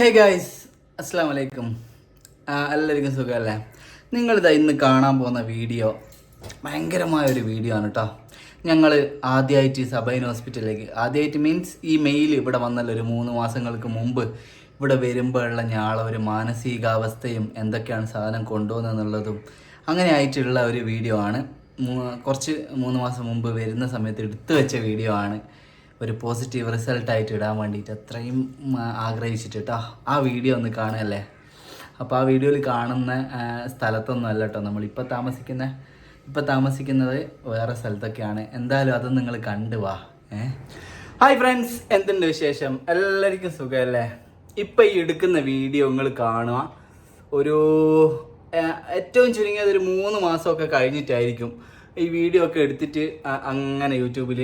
Hey guys അസ്സാം വലൈക്കും എല്ലാവർക്കും സുഖമല്ലേ? നിങ്ങളിതാ ഇന്ന് കാണാൻ പോകുന്ന വീഡിയോ ഭയങ്കരമായ ഒരു വീഡിയോ ആണ് കേട്ടോ ഞങ്ങൾ ആദ്യമായിട്ട് സബൈൻ ഹോസ്പിറ്റലിലേക്ക് ആദ്യമായിട്ട് മീൻസ് ഈ മെയിൽ ഇവിടെ വന്നല്ലോ ഒരു മൂന്ന് മാസങ്ങൾക്ക് മുമ്പ്. ഇവിടെ വരുമ്പോഴുള്ള ഞാളെ ഒരു മാനസികാവസ്ഥയും എന്തൊക്കെയാണ് സാധനം കൊണ്ടുപോകുന്നതെന്നുള്ളതും അങ്ങനെ ആയിട്ടുള്ള ഒരു വീഡിയോ ആണ്. കുറച്ച് മൂന്ന് മാസം മുമ്പ് വരുന്ന സമയത്ത് എടുത്തു വെച്ച വീഡിയോ ആണ്. ഒരു പോസിറ്റീവ് റിസൾട്ടായിട്ട് ഇടാൻ വേണ്ടിയിട്ട് അത്രയും ആഗ്രഹിച്ചിട്ട് കേട്ടോ ആ വീഡിയോ ഒന്ന് കാണുകയല്ലേ? അപ്പോൾ ആ വീഡിയോയിൽ കാണുന്ന സ്ഥലത്തൊന്നും അല്ല കേട്ടോ നമ്മളിപ്പോൾ താമസിക്കുന്ന ഇപ്പോൾ താമസിക്കുന്നത് വേറെ സ്ഥലത്തൊക്കെയാണ്. എന്തായാലും അത് നിങ്ങൾ കണ്ടു വാ. ഏ? ഹായ് ഫ്രണ്ട്സ് എന്തുണ്ട് വിശേഷം? എല്ലാവർക്കും സുഖമല്ലേ? ഇപ്പം ഈ എടുക്കുന്ന വീഡിയോ നിങ്ങൾ കാണുക. ഒരു ഏറ്റവും ചുരുങ്ങിയത് ഒരു മൂന്ന് മാസമൊക്കെ കഴിഞ്ഞിട്ടായിരിക്കും. ഈ വീഡിയോ ഒക്കെ എടുത്തിട്ട് അങ്ങനെ യൂട്യൂബിൽ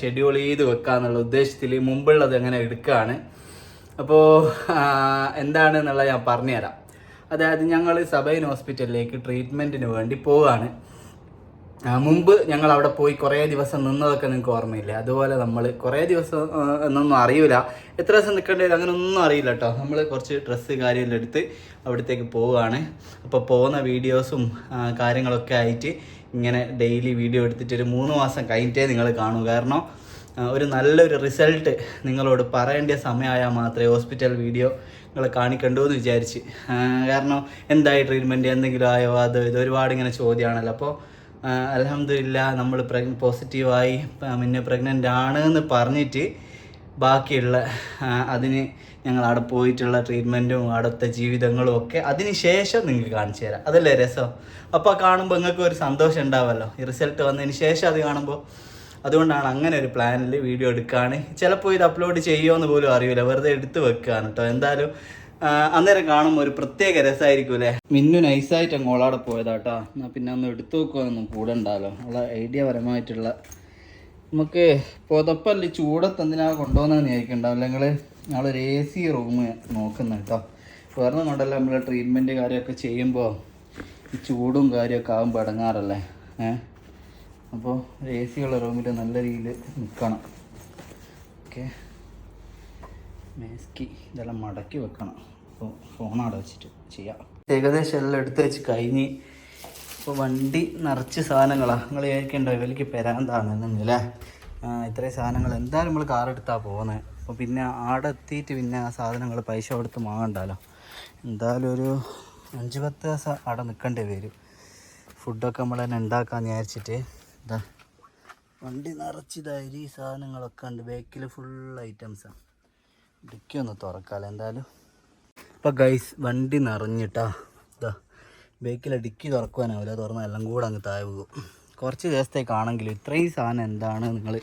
ഷെഡ്യൂൾ ചെയ്ത് വെക്കുക എന്നുള്ള ഉദ്ദേശത്തിൽ മുമ്പുള്ളത് അങ്ങനെ എടുക്കുകയാണ് അപ്പോൾ എന്താണ് എന്നുള്ളത് ഞാൻ പറഞ്ഞുതരാം. അതായത് ഞങ്ങൾ സബൈൻ ഹോസ്പിറ്റലിലേക്ക് ട്രീറ്റ്മെന്റിന് വേണ്ടി പോവുകയാണ് മുമ്പ് ഞങ്ങൾ അവിടെ പോയി കുറേ ദിവസം നിന്നതൊക്കെ നിങ്ങൾക്ക് ഓർമ്മയില്ലേ? അതുപോലെ നമ്മൾ കുറേ ദിവസം എന്നൊന്നും അറിയില്ല എത്ര ദിവസം നിൽക്കേണ്ടത് അങ്ങനെ ഒന്നും അറിയില്ല കേട്ടോ നമ്മൾ കുറച്ച് ഡ്രസ്സ് കാര്യമെല്ലാം എടുത്ത് അവിടത്തേക്ക് പോവുകയാണ് അപ്പോൾ പോകുന്ന വീഡിയോസും കാര്യങ്ങളൊക്കെ ആയിട്ട് ഇങ്ങനെ ഡെയിലി വീഡിയോ എടുത്തിട്ട് ഒരു മൂന്ന് മാസം കഴിഞ്ഞിട്ടേ നിങ്ങൾ കാണൂ. കാരണം ഒരു നല്ലൊരു റിസൾട്ട് നിങ്ങളോട് പറയേണ്ട സമയമായാൽ മാത്രമേ ഹോസ്പിറ്റൽ വീഡിയോ നിങ്ങളെ കാണിക്കണ്ടോ എന്ന് വിചാരിച്ച്. കാരണം എന്തായി ട്രീറ്റ്മെന്റ് എന്തെങ്കിലും ആയോ? അത് ഇത് ഒരുപാട് ഇങ്ങനെ ചോദ്യമാണല്ലോ. അപ്പോൾ അലഹമില്ല നമ്മൾ പ്രഗ് പോസിറ്റീവായി പിന്നെ പ്രഗ്നന്റ് ആണ് എന്ന് പറഞ്ഞിട്ട് ബാക്കിയുള്ള അതിന് ഞങ്ങൾ അവിടെ പോയിട്ടുള്ള ട്രീറ്റ്മെന്റും അവിടുത്തെ ജീവിതങ്ങളും ഒക്കെ അതിന് ശേഷം നിങ്ങൾക്ക് കാണിച്ചു തരാം. അതല്ലേ രസം? അപ്പോൾ കാണുമ്പോൾ നിങ്ങൾക്ക് ഒരു സന്തോഷം ഉണ്ടാവുമല്ലോ ഈ റിസൾട്ട് വന്നതിന് ശേഷം അത് കാണുമ്പോൾ അതുകൊണ്ടാണ് അങ്ങനെ ഒരു പ്ലാനിൽ വീഡിയോ എടുക്കുകയാണ് ചിലപ്പോൾ ഇത് അപ്ലോഡ് ചെയ്യുമോ എന്ന് പോലും അറിയില്ല. വെറുതെ എടുത്ത് വെക്കുകയാണ് കേട്ടോ എന്തായാലും അന്നേരം കാണുമ്പോൾ ഒരു പ്രത്യേക രസമായിരിക്കും അല്ലേ? മിന്നു നൈസായിട്ട് അങ്ങോളാടെ പോയതാട്ടോ എന്നാൽ പിന്നെ ഒന്ന് എടുത്തു വെക്കുവാനൊന്നും കൂടെ ഉണ്ടാവല്ലോ ഉള്ള ഐഡിയ പരമായിട്ടുള്ള നമുക്ക് പുതപ്പല്ല ചൂടത്ത് എന്തിനാ കൊണ്ടുപോകുന്നതെന്ന് വിചാരിക്കണ്ടാവില്ല നിങ്ങൾ ഞങ്ങളൊരു എ സി റൂം നോക്കുന്നത് കേട്ടോ വേറെ കൊണ്ടല്ല നമ്മൾ ട്രീറ്റ്മെന്റ് കാര്യമൊക്കെ ചെയ്യുമ്പോൾ ഈ ചൂടും കാര്യമൊക്കെ ആകുമ്പോൾ ഇടങ്ങാറല്ലേ? ഏ? അപ്പോൾ ഒരു എ സി ഉള്ള റൂമിൽ നല്ല രീതിയിൽ നിൽക്കണം ഓക്കെ. മേസ്കി. ഇതെല്ലാം മടക്കി വെക്കണം. അപ്പോൾ ഫോണവിടെ വെച്ചിട്ട് ചെയ്യാം. ഏകദേശം എല്ലാം എടുത്ത് വെച്ച് കഴിഞ്ഞ് ഇപ്പോൾ വണ്ടി നിറച്ച് സാധനങ്ങളാണ് നിങ്ങൾ വിചാരിക്കണ്ടോ ഇവർക്ക് പെരാന്താണെന്നല്ലേ ഇത്രയും സാധനങ്ങൾ എന്തായാലും നമ്മൾ കാർ എടുത്താണ് പോകുന്നത് അപ്പോൾ പിന്നെ ആടെ എത്തിയിട്ട് പിന്നെ ആ സാധനങ്ങൾ പൈസ കൊടുത്ത് വാങ്ങണ്ടല്ലോ എന്തായാലും ഒരു അഞ്ച് പത്ത് ദിവസം അവിടെ നിൽക്കേണ്ടി വരും. ഫുഡൊക്കെ നമ്മൾ തന്നെ ഉണ്ടാക്കാമെന്ന് വിചാരിച്ചിട്ട്. ഇതാ വണ്ടി നിറച്ചിതായി ഈ സാധനങ്ങളൊക്കെ ഉണ്ട്. ബേക്കിൽ ഫുൾ ഐറ്റംസാണ് ഇടുക്കി ഒന്ന് തുറക്കാമല്ലോ എന്തായാലും. ഇപ്പം ഗൈസ് വണ്ടി നിറഞ്ഞിട്ടാ. ബേക്കിലെ ഡിക്കി തുറക്കുവാനാവില്ല തുറന്നാൽ എല്ലാം കൂടെ അങ്ങ് താഴെ പോകും. കുറച്ച് ദിവസത്തേക്കാണെങ്കിലും ഇത്രയും സാധനം എന്താണ് നിങ്ങൾ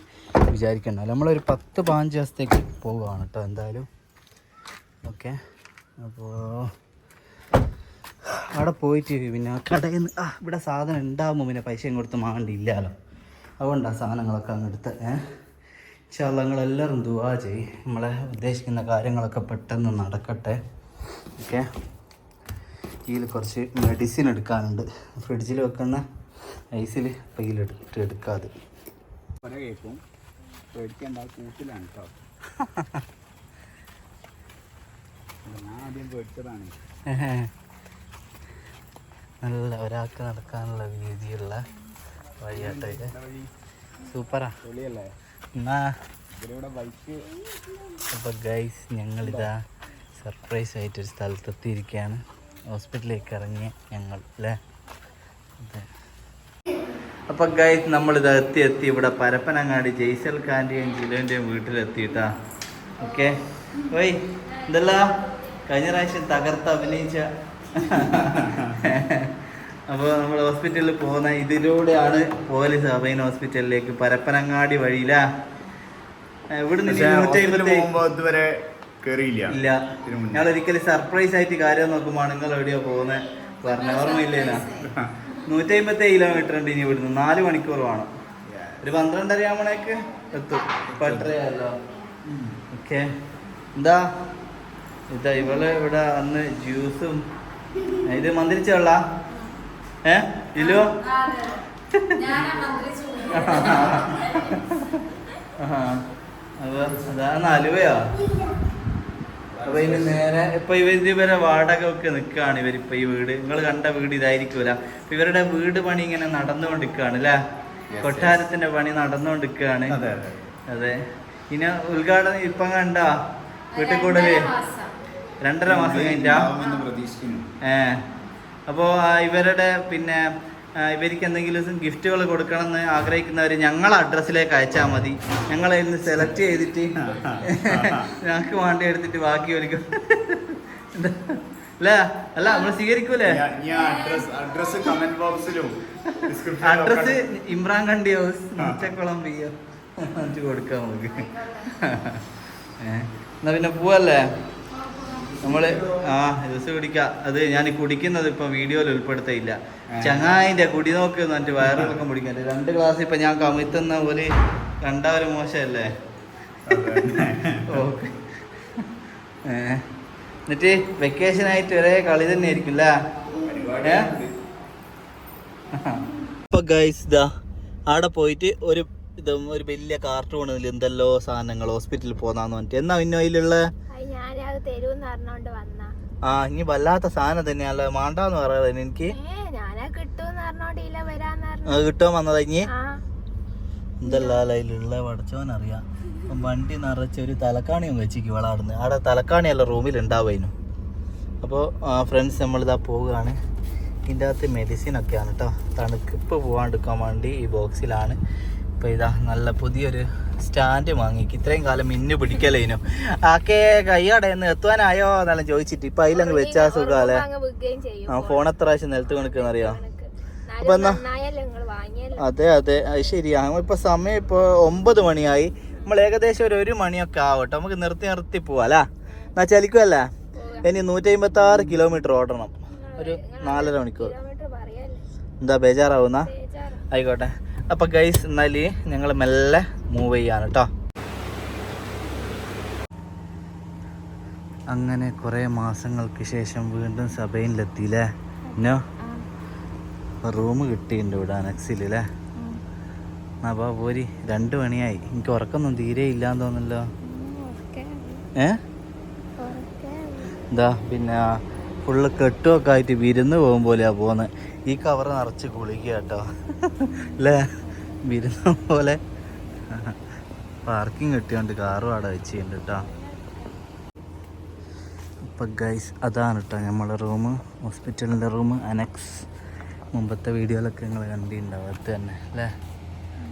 വിചാരിക്കണ്ട. നമ്മളൊരു പത്ത് പതിനഞ്ച് ദിവസത്തേക്ക് പോവുകയാണ് കേട്ടോ എന്തായാലും. ഓക്കെ. അപ്പോൾ അവിടെ പോയിട്ട് പിന്നെ കടയിൽ നിന്ന് ആ ഇവിടെ സാധനം ഉണ്ടാകുമ്പോൾ പിന്നെ പൈസയും കൊടുത്ത് മാണ്ടില്ലല്ലോ അതുകൊണ്ടാണ് സാധനങ്ങളൊക്കെ അങ്ങ് എടുത്ത് ഏഹ് പക്ഷേ നിങ്ങളെല്ലാവരും ദുവാ ചെയ്യും. നമ്മളെ ഉദ്ദേശിക്കുന്ന കാര്യങ്ങളൊക്കെ പെട്ടെന്ന് നടക്കട്ടെ. ഓക്കെ. ഇതിൽ കുറച്ച് മെഡിസിൻ എടുക്കാനുണ്ട്. ഫ്രിഡ്ജിൽ വെക്കുന്ന ഐസിൽ കയ്യിലെടുത്ത് എടുക്കാതെ. പല കേൾക്കും പേടിക്കേണ്ട കൂട്ടിലാണ് കേട്ടോ ഞാൻ ആദ്യം പേടിച്ചതാണ്. നല്ല ഒരാൾക്ക് നടക്കാനുള്ള രീതിയുള്ള വഴിയാട്ടോ സൂപ്പറാ. പൊളിയല്ലേ? എന്നാ? ഇതിലൂടെ ബൈക്ക് അപ്പോൾ ഗൈസ് ഞങ്ങളിതാ സർപ്രൈസ് ആയിട്ടൊരു സ്ഥലത്തെത്തിയിരിക്കുകയാണ്. ഹോസ്പിറ്റലിലേക്ക് ഇറങ്ങി ഞങ്ങൾ അല്ലേ? അതെ. അപ്പോൾ ഗൈസ് നമ്മളിത് എത്തി എത്തി. ഇവിടെ പരപ്പനങ്ങാടി ജയ്സൽ ഖാന്റെയും ജിലോന്റെയും വീട്ടിലെത്തിയിട്ടാ. ഓക്കെ ഓയ് എന്തല്ല കഴിഞ്ഞ പ്രാവശ്യം തകർത്ത് അഭിനയിച്ച. അപ്പോൾ നമ്മൾ ഹോസ്പിറ്റലിൽ പോകുന്ന ഇതിലൂടെയാണ് പോലീസ് സബൈൻ ഹോസ്പിറ്റലിലേക്ക് പരപ്പനങ്ങാടി വഴിയിലാ. ഇവിടുന്ന് നിന്ന് ഇതുവരെ ഇല്ല. ഞങ്ങൾ ഒരിക്കലും സർപ്രൈസ് ആയിട്ട് കാര്യം നോക്കുമ്പോൾ നിങ്ങൾ എവിടെയാ പോകുന്നത് പറഞ്ഞ ഓർമ്മയില്ലേനാ നൂറ്റി അമ്പത്തി കിലോമീറ്റർ ഉണ്ട് ഇനി ഇവിടുന്ന്. നാല് മണിക്കൂർ വേണം. ഒരു പന്ത്രണ്ടര ആവുമ്പോഴേക്ക് എത്തും. ഇപ്പൊ എട്ടരയല്ലോ ഓക്കെ. എന്താ? ഇതാ ഇവൾ ഇവിടെ അന്ന് ജ്യൂസും ഇത് മന്ത്രിച്ച വെള്ള? ഏ? ഇല്ലോ അപ്പൊ അതാ അലുവയോ അപ്പൊ ഇതിന് നേരെ ഇപ്പൊ ഇവർ ഇവരെ വാടക ഒക്കെ നിൽക്കുകയാണ് ഇവരിപ്പൊ ഈ വീട്. നിങ്ങൾ കണ്ട വീട് ഇതായിരിക്കൂല. ഇവരുടെ വീട് പണി ഇങ്ങനെ നടന്നുകൊണ്ടിരിക്കുകയാണ് അല്ലേ? കൊട്ടാരത്തിന്റെ പണി നടന്നുകൊണ്ടിരിക്കുകയാണ്. അതെ ഇനി ഉദ്ഘാടനം ഇപ്പൊ കണ്ട? വീട്ടിൽ കൂടൽ? രണ്ടര മാസം. കഴിഞ്ഞാ ഏ. അപ്പോ ഇവരുടെ പിന്നെ ഇവർക്ക് എന്തെങ്കിലും ഗിഫ്റ്റുകൾ കൊടുക്കണമെന്ന് ആഗ്രഹിക്കുന്നവർ ഞങ്ങളെ അഡ്രസ്സിലേക്ക് അയച്ചാൽ മതി. ഞങ്ങൾ അതിൽ സെലക്ട് ചെയ്തിട്ട് ഞങ്ങൾക്ക് വേണ്ടി എടുത്തിട്ട് ബാക്കി ഒരുക്കും. അല്ല? അല്ല നമ്മൾ സ്വീകരിക്കൂലേ? അഡ്രസ് കമന്റ് ബോക്സിലും address Imran Kandi house Muchakkulam P എന്നിട്ട് കൊടുക്കാം നമുക്ക്. എന്നാ പിന്നെ പോവല്ലേ? നമ്മൾ ആ ദിവസം കുടിക്കാം. അത് ഞാൻ കുടിക്കുന്നത് ഇപ്പൊ വീഡിയോയിൽ ഉൾപ്പെടുത്തിയില്ല. ചങ്ങായിന്റെ കുടി നോക്ക് എന്നിട്ട് വയറിളക്കം പിടിക്കാൻ രണ്ട് ഗ്ലാസ് ഇപ്പൊ ഞാൻ കമിത്തുന്ന ഒരു കണ്ട ഒരു മോശമല്ലേ? ഓക്കെ. എന്നിട്ട് വെക്കേഷൻ ആയിട്ട് ഒരേ കളി തന്നെ ആയിരിക്കും അല്ലേ? ഇപ്പൊ ഗൈസ് ഇതാ അവിടെ പോയിട്ട് ഒരു ഇത് ഒരു വലിയ കാർട്ടൂണിൽ എന്തെല്ലോ സാധനങ്ങൾ ഹോസ്പിറ്റലിൽ പോന്നാന്ന് പറഞ്ഞിട്ട്. എന്നാ പിന്നെ അതിലുള്ള ആ ഇനി വല്ലാത്ത സാധനം തന്നെയല്ല മാണ്ടാന്ന് പറയാതെ എനിക്ക്. കിട്ടാൻ വന്നതാ ഇനി. എന്തല്ല അതിലുള്ള അപ്പം വണ്ടി നിറച്ച ഒരു തലക്കാണിയും വെച്ചിക്ക് വളാടുന്നു അവിടെ തലക്കാണിയല്ല റൂമിൽ ഉണ്ടാവുന്നു അപ്പോൾ ഫ്രണ്ട്സ് നമ്മളിതാ പോവുകയാണ്. ഇതിന്റെ അകത്ത് മെഡിസിൻ ഒക്കെയാണ് കേട്ടോ തണുക്കിപ്പ് പോകാണ്ടിരിക്കാൻ വേണ്ടി ഈ ബോക്സിലാണ് ഇപ്പോൾ ഇതാ നല്ല പുതിയൊരു സ്റ്റാൻഡ് വാങ്ങിക്ക്. ഇത്രയും കാലം മിന്നു പിടിക്കലേനു ആക്കെ കൈയടയെന്ന് എത്തുവാനായോ എന്നെല്ലാം ചോദിച്ചിട്ട് ഇപ്പൊ അതിലങ്ങ് വെച്ചാ സുഖാലേ ആ ഫോൺ എത്ര പ്രാവശ്യം നിലത്ത് കണക്കെന്നറിയോ കണക്ക്. അപ്പൊ എന്നാലും എന്നാ? അതെ അതെ. അത് ശരിയാ. ഇപ്പൊ സമയം ഇപ്പൊ ഒമ്പത് മണിയായി. നമ്മൾ ഏകദേശം ഒരു ഒരു മണിയൊക്കെ ആവട്ടെ. നമുക്ക് നിർത്തി നിർത്തി പോവാലാ എന്നാ ചലിക്കുമല്ലേ ഇനി നൂറ്റി അമ്പത്തി ആറ് കിലോമീറ്റർ ഓടണം. ഒരു നാലര മണിക്കൂർ. എന്താ ബേജാറാവുന്ന? ബേജാറ്. ആയിക്കോട്ടെ. അപ്പൊ ഗൈസ് എന്നാൽ ഞങ്ങൾ മെല്ലെ മൂവ് ചെയ്യാണ് കേട്ടോ അങ്ങനെ കുറെ മാസങ്ങൾക്ക് ശേഷം വീണ്ടും സഭയിലെത്തിയില്ലേ? എന്നോ റൂം കിട്ടിയിട്ടുണ്ട് ഇവിടെ അനക്സിൽ അല്ലേ അപ്പൊ പോരി രണ്ട് മണിയായി. എനിക്ക് ഉറക്കൊന്നും തീരെ ഇല്ലാന്ന് തോന്നല്ലോ ഏ? എന്താ പിന്നെ ഫുള്ള് കെട്ടുമൊക്കെ ആയിട്ട് വിരുന്ന് പോകും പോലെയാ പോകുന്നത് ഈ കവർ നിറച്ച് കുളിക്കുക കേട്ടോ അല്ലേ വിരുന്ന് പോലെ പാർക്കിംഗ് കിട്ടിയോണ്ട് കാറും അവിടെ വെച്ച് കേട്ടോ അപ്പം ഗൈസ് അതാണ് കേട്ടോ നമ്മളെ റൂം. ഹോസ്പിറ്റലിന്റെ റൂം അനക്സ്. മുമ്പത്തെ വീഡിയോയിലൊക്കെ നിങ്ങൾ കണ്ടിട്ടുണ്ടാവും അത് തന്നെ അല്ലേ?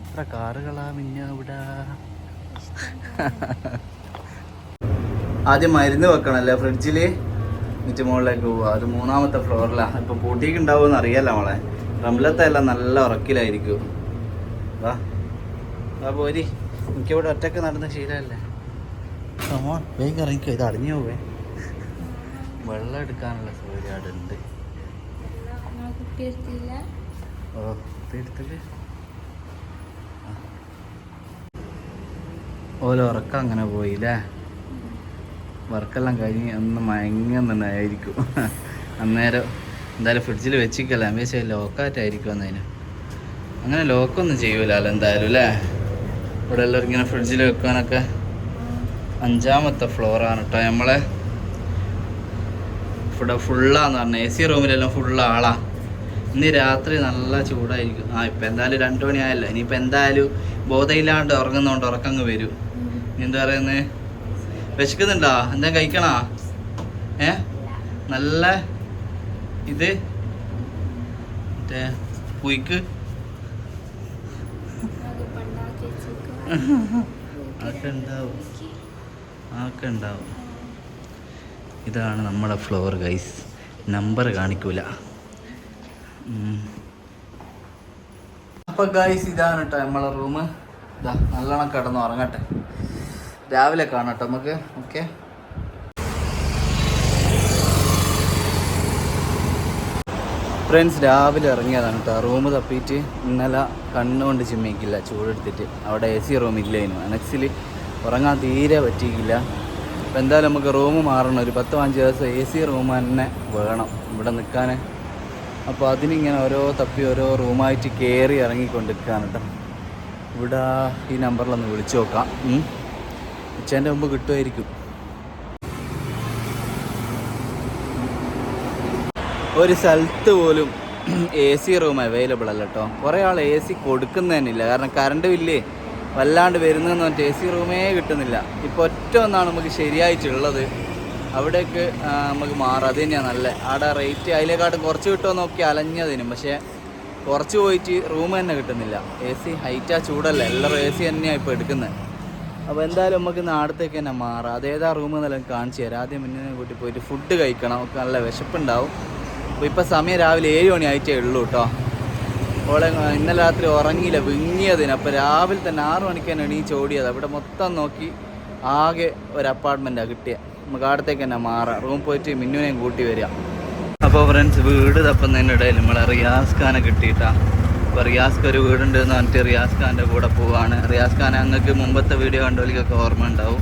എത്ര കാറുകളാ പിന്നെ ഇവിടെ ആദ്യം മരുന്ന് വെക്കണല്ലേ ഫ്രിഡ്ജിൽ എന്നിട്ട് മുകളിലേക്ക് പോവുക അത് മൂന്നാമത്തെ ഫ്ലോറിലാണ് ഇപ്പം പൂട്ടിക്ക് ഉണ്ടാവുമെന്ന് അറിയാലോ നമ്മളെ റംലത്തെല്ലാം നല്ല ഉറക്കിലായിരിക്കും. വാ. വാ പോരി. എനിക്കിവിടെ ഒറ്റയ്ക്ക് നടന്ന ശീലമല്ലേ? കമോൺ വേഗം ഇറങ്ങിക്കോ ഇത് അടഞ്ഞു പോവേ. വെള്ളം എടുക്കാനുള്ള സൗകര്യം അവിടെ ഉണ്ട് ഓ ഇത് ഓല ഉറക്കം അങ്ങനെ പോയില്ലേ? വർക്കെല്ലാം കഴിഞ്ഞ് ഒന്ന് മയങ്ങുന്നുണ്ടായിരിക്കും അന്നേരം എന്തായാലും ഫ്രിഡ്ജിൽ വെച്ചിക്കല്ല. അമ്മേശ ലോക്കാറ്റായിരിക്കും എന്നതിന് അങ്ങനെ ലോക്കൊന്നും ചെയ്യൂലല്ലോ എന്തായാലും അല്ലേ? ഇവിടെ എല്ലാവരും ഇങ്ങനെ ഫ്രിഡ്ജിൽ വെക്കാനൊക്കെ അഞ്ചാമത്തെ ഫ്ലോറാണ് കേട്ടോ നമ്മളെ ഇവിടെ ഫുള്ളാന്ന് പറഞ്ഞത് എ സി റൂമിലെല്ലാം ഫുള്ള് ആളാ. ഇന്ന് രാത്രി നല്ല ചൂടായിരിക്കും. ആ ഇപ്പം എന്തായാലും രണ്ടു മണിയായല്ലോ. ഇനിയിപ്പോൾ എന്തായാലും ബോധയില്ലാണ്ട് ഉറങ്ങുന്നോണ്ട് ഉറക്കങ്ങ് വരും. എന്താ പറയുന്നത് വിശക്കുന്നുണ്ടോ? എന്താ കഴിക്കണോ? ഏ? നല്ല ഇത്? മറ്റേ പുയ്ക്ക്? അതൊക്കെ ഉണ്ടാവും ആക്കെ ഉണ്ടാവും ഇതാണ് നമ്മുടെ ഫ്ലോർ ഗൈസ് നമ്പർ കാണിക്കൂല. അപ്പൊ ഗൈസ് ഇതാണ് കേട്ടോ നമ്മളെ റൂം ഇതാ നല്ലോണം കിടന്ന് ഉറങ്ങട്ടെ രാവിലെ കാണാം കേട്ടോ നമുക്ക്. ഓക്കെ ഫ്രണ്ട്സ് രാവിലെ ഇറങ്ങിയതാണ് കേട്ടോ റൂം തപ്പിയിട്ട് ഇന്നലെ കണ്ണുകൊണ്ട് ചിമ്മിക്കില്ല ചൂടെടുത്തിട്ട്. അവിടെ എ സി റൂം ഇല്ലായിരുന്നു അനക്സിൽ ഉറങ്ങാൻ തീരെ പറ്റിയില്ല. അപ്പോൾ എന്തായാലും നമുക്ക് റൂം മാറണം. ഒരു പത്ത് പതിനഞ്ച് ദിവസം എ സി റൂം തന്നെ വേണം ഇവിടെ നിൽക്കാൻ. അപ്പോൾ അതിനിങ്ങനെ ഓരോ തപ്പി ഓരോ റൂമായിട്ട് കയറി ഇറങ്ങിക്കൊണ്ടിരിക്കുകയാണ് കേട്ടോ ഇവിടെ ഈ നമ്പറിലൊന്ന് വിളിച്ചു നോക്കാം. ഉച്ചേന്റെ മുമ്പ് കിട്ടുമായിരിക്കും. ഒരു സ്ഥലത്ത് പോലും എ സി റൂം അവൈലബിൾ അല്ല കേട്ടോ കുറേ ആൾ എ സി കൊടുക്കുന്നതന്നില്ല കാരണം കറണ്ട് ബില്ല് വല്ലാണ്ട് വരുന്നതെന്ന് പറഞ്ഞിട്ട് എ സി റൂമേ കിട്ടുന്നില്ല. ഇപ്പോൾ ഒറ്റ ഒന്നാണ് നമുക്ക് ശരിയായിട്ടുള്ളത്. അവിടേക്ക് നമുക്ക് മാറാം. അത് തന്നെയാണ് നല്ല. അവിടെ റേറ്റ് അതിലേക്കാട്ടും കുറച്ച് കിട്ടുമോ നോക്കി അലഞ്ഞതിനും. പക്ഷേ കുറച്ച് പോയിട്ട് റൂം തന്നെ കിട്ടുന്നില്ല. എ സി ഹൈറ്റാ ചൂടല്ല. എല്ലാവരും എ സി തന്നെയാണ് ഇപ്പോൾ എടുക്കുന്നത് അപ്പോൾ എന്തായാലും നമുക്ക് നാടത്തേക്ക് തന്നെ മാറാം. അതേതാ റൂം എന്നെല്ലാം കാണിച്ചു തരാം. ആദ്യം മുന്നേ കൂട്ടി പോയിട്ട് ഫുഡ് കഴിക്കണം. നല്ല വിശപ്പുണ്ടാവും. അപ്പോൾ ഇപ്പോൾ സമയം രാവിലെ ഏഴ് മണി ആയിട്ടേ ഉള്ളൂ കേട്ടോ ഓളെ ഇന്നലെ രാത്രി ഉറങ്ങിയില്ല വിങ്ങിയതിന്. അപ്പോൾ രാവിലെ തന്നെ ആറ് മണിക്ക് തന്നെ എണീച്ച് അവിടെ മൊത്തം നോക്കി ആകെ ഒരു അപ്പാർട്ട്മെന്റാണ് കിട്ടിയത് നമുക്ക് അവിടത്തേക്ക് തന്നെ മാറാം. റൂം പോയിട്ട് മിന്നുവിനെയും കൂട്ടി വരിക അപ്പോൾ ഫ്രണ്ട്സ് വീട് തപ്പുന്നതിന്റെ ഇടയിൽ നമ്മളെ റിയാസ് ഖാനെ കിട്ടിയിട്ടാണ് അപ്പോൾ റിയാസ് ഒരു വീടുണ്ട് എന്ന് പറഞ്ഞിട്ട് റിയാസ് ഖാന്റെ കൂടെ പോവാണ്. റിയാസ് ഖാൻ അങ്ങക്ക് മുമ്പത്തെ വീഡിയോ കണ്ടോലിക്കൊക്കെ ഓർമ്മ ഉണ്ടാവും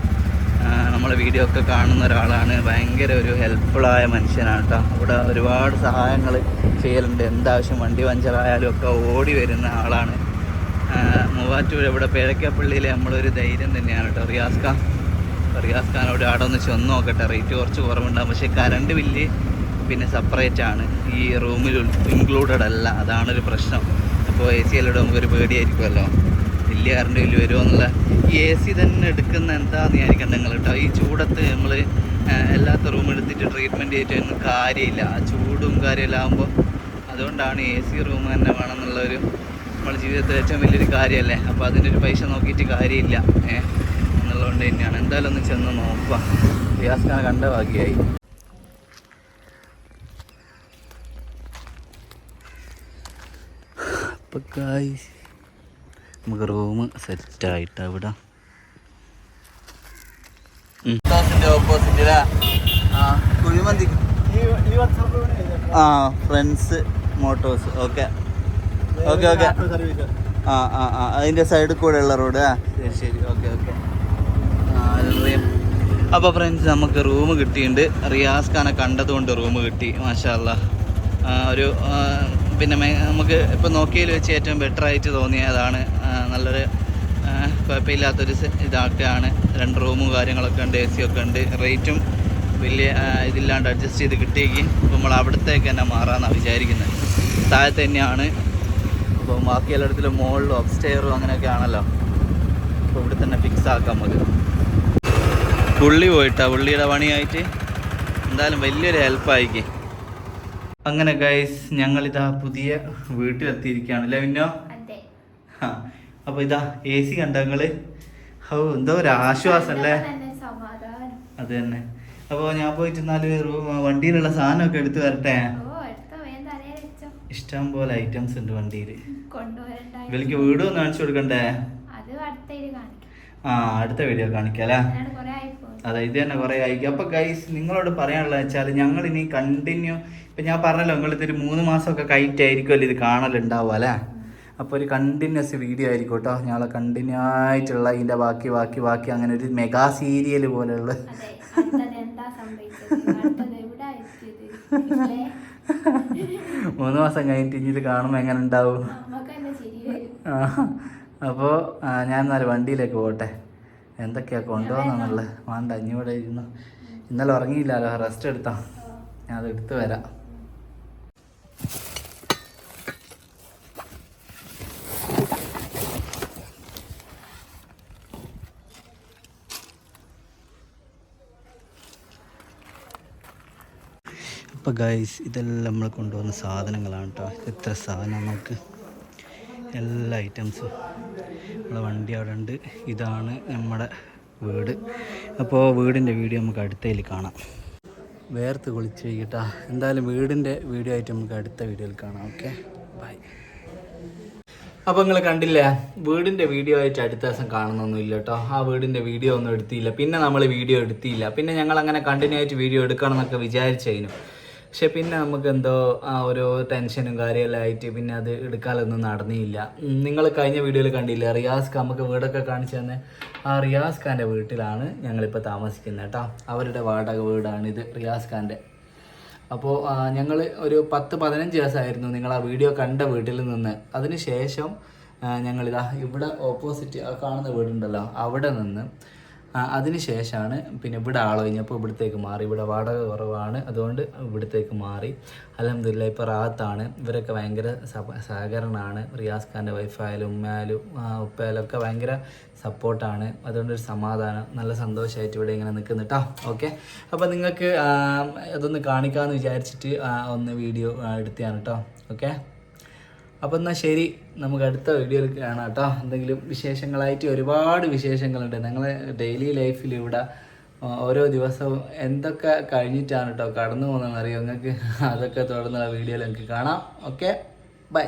നമ്മളെ വീഡിയോ ഒക്കെ കാണുന്ന ഒരാളാണ്. ഭയങ്കര ഒരു ഹെൽപ്ഫുള്ളായ മനുഷ്യനാണ് കേട്ടോ. ഇവിടെ ഒരുപാട് സഹായങ്ങൾ ചെയ്യലുണ്ട്. എന്താവശ്യം വണ്ടി പഞ്ചറായാലും ഒക്കെ ഓടി വരുന്ന ആളാണ്. മൂവാറ്റൂർ ഇവിടെ പേഴക്കപ്പള്ളിയിലെ നമ്മളൊരു ധൈര്യം തന്നെയാണ് കേട്ടോ. റിയാസ് ഖാൻ. റിയാസ് ഖാനോട് അവിടെ ഒന്ന് ചെന്ന് നോക്കട്ടെ. റേറ്റ് കുറച്ച് കുറവുണ്ടാകും പക്ഷേ കറണ്ട് ബില്ല് പിന്നെ സെപ്പറേറ്റ് ആണ്. ഈ റൂമിൽ ഇൻക്ലൂഡഡ് അല്ല. അതാണൊരു പ്രശ്നം. അപ്പോൾ എ സി എല്ലാം നമുക്കൊരു പേടിയായിരിക്കുമല്ലോ. വലിയ കറണ്ട് ബില്ല് വരുമോ എന്നുള്ള ഈ എ സി തന്നെ എടുക്കുന്ന എന്താണെന്ന് ഞാൻ നിങ്ങൾ കേട്ടോ ഈ ചൂടത്ത് നമ്മൾ എല്ലാത്ത റൂം എടുത്തിട്ട് ട്രീറ്റ്മെന്റ് ചെയ്തിട്ടൊന്നും കാര്യമില്ല. ആ ചൂടും കാര്യമെല്ലാം ആകുമ്പോൾ അതുകൊണ്ടാണ് എ സി റൂം തന്നെ വേണം എന്നുള്ളൊരു നമ്മുടെ ജീവിതത്തിൽ ഏറ്റവും വലിയൊരു കാര്യമല്ലേ? അപ്പോൾ അതിന്റെ ഒരു പൈസ നോക്കിയിട്ട് കാര്യമില്ല. ഏഹ് എന്നുള്ളതുകൊണ്ട് തന്നെയാണ്. എന്തായാലും ഒന്ന് ചെന്ന് നോക്കാം റിയാസ് കണ്ട ഭാഗ്യമായി അപ്പോൾ ഗായ്സ് നമുക്ക് റൂം സെറ്റായിട്ട് അവിടെ ഓപ്പോസിറ്റ് ആ കുഴിമന്തി. ആ friends motors okay okay okay ആ ആ ആ. അതിന്റെ സൈഡിൽ കൂടെ ഉള്ള റോഡ് ആ? ശരി ശരി. ഓക്കെ ഓക്കെ അപ്പോൾ ഫ്രണ്ട്സ് നമുക്ക് റൂം കിട്ടിയിട്ടുണ്ട്. റിയാസ് ഖാനെ കണ്ടതുകൊണ്ട് റൂം കിട്ടി മാഷാല്ല ഒരു പിന്നെ നമുക്ക് ഇപ്പോൾ നോക്കിയതിൽ വെച്ച് ഏറ്റവും ബെറ്റർ ആയിട്ട് തോന്നിയതാണ് അതാണ് നല്ലൊരു കുഴപ്പമില്ലാത്തൊരു ഇതാക്കുകയാണ്. രണ്ട് റൂമും കാര്യങ്ങളൊക്കെ ഉണ്ട് എ സി ഒക്കെ ഉണ്ട്. റേറ്റും വലിയ ഇതില്ലാണ്ട് അഡ്ജസ്റ്റ് ചെയ്ത് കിട്ടിയെങ്കിൽ ഇപ്പോൾ നമ്മൾ അവിടത്തേക്ക് തന്നെ മാറാമെന്നാണ് വിചാരിക്കുന്നത് താഴത്ത് തന്നെയാണ്. അപ്പോൾ ബാക്കി എല്ലായിടത്തിലും മുകളിലും അപ്സ്റ്റെയറും അങ്ങനെയൊക്കെ ആണല്ലോ. അപ്പോൾ ഇവിടെ തന്നെ ഫിക്സ് ആക്കാം നമുക്ക്. പുള്ളി പോയിട്ടാ പുള്ളിയുടെ പണിയായിട്ട്. എന്തായാലും വലിയൊരു ഹെൽപ്പായിക്ക് അങ്ങനെ ഗൈസ് ഇതാ പുതിയ വീട്ടിലെത്തിയിരിക്കുകയാണ്. അല്ലേ പിന്നോ അതെ. അപ്പോൾ ഇതാ എ സി കണ്ടങ്ങൾ ഓ എന്തോ ഒരു ആശ്വാസം അല്ലേ? അത് തന്നെ. അപ്പൊ ഞാൻ പോയിട്ട് എന്നാൽ വണ്ടിയിലുള്ള സാധനമൊക്കെ എടുത്തു വരട്ടെ? ഇഷ്ടം പോലെ ഐറ്റംസ് ഉണ്ട് വണ്ടിയിൽ ഇവർക്ക് വീട് ഒന്ന് കാണിച്ചു കൊടുക്കണ്ടേ? ആ അടുത്ത വീഡിയോ കാണിക്കാം അല്ലേ? അതെ ഇത് തന്നെ കുറേ ആയിരിക്കും. അപ്പോൾ ഗൈസ് നിങ്ങളോട് പറയാനുള്ള വെച്ചാൽ ഞങ്ങൾ ഇനി കണ്ടിന്യൂ ഇപ്പം ഞാൻ പറഞ്ഞല്ലോ നിങ്ങൾ ഇതൊരു മൂന്ന് മാസമൊക്കെ കയറ്റ് ആയിരിക്കുമല്ലോ ഇത് കാണലുണ്ടാവുക അല്ലേ? അപ്പോൾ ഒരു കണ്ടിന്യൂസ് വീഡിയോ ആയിരിക്കും കേട്ടോ. ഞങ്ങളെ കണ്ടിന്യൂ ആയിട്ടുള്ള ഇതിന്റെ ബാക്കി ബാക്കി ബാക്കി അങ്ങനെ ഒരു മെഗാ സീരിയൽ പോലെയുള്ള? മൂന്ന് മാസം കഴിഞ്ഞിട്ട് ഇനി ഇത് കാണുമ്പോൾ എങ്ങനെ ഉണ്ടാവും? അപ്പോൾ ഞാൻ എന്നാൽ വണ്ടിയിലേക്ക് പോട്ടെ എന്തൊക്കെയാണ് കൊണ്ടുപോകുന്നുള്ളത് വേണ്ട ഇനി ഇവിടെ ഇരുന്നു. ഇന്നലെ ഉറങ്ങിയില്ലല്ലോ റെസ്റ്റ് എടുത്താ? ഞാൻ അത് എടുത്തു വരാം. അപ്പോൾ ഗൈസ് ഇതെല്ലാം നമ്മൾ കൊണ്ടുവന്ന സാധനങ്ങളാണ് കേട്ടോ എത്ര സാധനം നമുക്ക്? എല്ലാ ഐറ്റംസും നമ്മളെ വണ്ടി അവിടെ ഉണ്ട്. ഇതാണ് നമ്മുടെ വീട്. അപ്പോൾ വീടിന്റെ വീഡിയോ നമുക്ക് അടുത്തതിൽ കാണാം. വേർത്ത് കുളിച്ച് വൈകിട്ടാ എന്തായാലും വീടിന്റെ വീഡിയോ ആയിട്ട് നമുക്ക് അടുത്ത വീഡിയോയിൽ കാണാം. ഓക്കെ? ബൈ അപ്പോൾ നിങ്ങൾ കണ്ടില്ലേ? വീടിന്റെ വീഡിയോ ആയിട്ട് അടുത്ത ദിവസം കാണുന്നൊന്നുമില്ല കേട്ടോ. ആ വീടിന്റെ വീഡിയോ ഒന്നും എടുത്തില്ല. പിന്നെ നമ്മൾ വീഡിയോ എടുത്തില്ല. പിന്നെ ഞങ്ങൾ അങ്ങനെ കണ്ടിന്യൂ ആയിട്ട് വീഡിയോ എടുക്കണം എന്നൊക്കെ വിചാരിച്ചതിനു പക്ഷെ പിന്നെ നമുക്ക് എന്തോ ആ ഒരു ടെൻഷനും കാര്യമെല്ലാം ആയിട്ട് പിന്നെ അത് എടുക്കാനൊന്നും നടന്നില്ല. നിങ്ങൾ കഴിഞ്ഞ വീഡിയോയിൽ കണ്ടില്ല റിയാസ് നമുക്ക് വീടൊക്കെ കാണിച്ചു തന്നെ ആ റിയാസ് ഖാന്റെ വീട്ടിലാണ് ഞങ്ങളിപ്പോൾ താമസിക്കുന്നത് കേട്ടോ. അവരുടെ വാടക വീടാണിത് റിയാസ് ഖാന്റെ അപ്പോൾ ഞങ്ങൾ ഒരു പത്ത് പതിനഞ്ച് ദിവസമായിരുന്നു നിങ്ങൾ ആ വീഡിയോ കണ്ട വീട്ടിൽ നിന്ന്. അതിന് ശേഷം ഞങ്ങളിതാ ഇവിടെ ഓപ്പോസിറ്റ് ആ കാണുന്ന വീടുണ്ടല്ലോ അവിടെ നിന്ന് അതിന് ശേഷമാണ് പിന്നെ ഇവിടെ ആൾ കഴിഞ്ഞപ്പോൾ ഇവിടത്തേക്ക് മാറി. ഇവിടെ വാടക കുറവാണ് അതുകൊണ്ട് ഇവിടത്തേക്ക് മാറി. അലഹമില്ല ഇപ്പോൾ റാത്താണ്. ഇവരൊക്കെ ഭയങ്കര സഹ- സഹകരണമാണ് റിയാസ് ഖാന്റെ വൈഫായാലും ഉമ്മയായാലും ഉപ്പയാലും ഒക്കെ ഭയങ്കര സപ്പോർട്ടാണ് അതുകൊണ്ടൊരു സമാധാനം നല്ല സന്തോഷമായിട്ട് ഇവിടെ ഇങ്ങനെ നിൽക്കുന്നു കേട്ടോ ഓക്കെ അപ്പോൾ നിങ്ങൾക്ക് അതൊന്ന് കാണിക്കാമെന്ന് വിചാരിച്ചിട്ട് ഒന്ന് വീഡിയോ എടുത്തതാണ് കേട്ടോ ഓക്കെ അപ്പോൾ എന്നാൽ ശരി നമുക്ക് അടുത്ത വീഡിയോയിൽ കാണാം കേട്ടോ. എന്തെങ്കിലും വിശേഷങ്ങളായിട്ട് ഒരുപാട് വിശേഷങ്ങളുണ്ട്. ഞങ്ങൾ ഡെയിലി ലൈഫിൽ ഇവിടെ ഓരോ ദിവസവും എന്തൊക്കെ കഴിഞ്ഞിട്ടാണ് കേട്ടോ കടന്നു പോകുന്നതെന്ന് അറിയാം? നിങ്ങൾക്ക് അതൊക്കെ തുടർന്നുള്ള വീഡിയോയിൽ നിങ്ങൾക്ക് കാണാം. Okay bye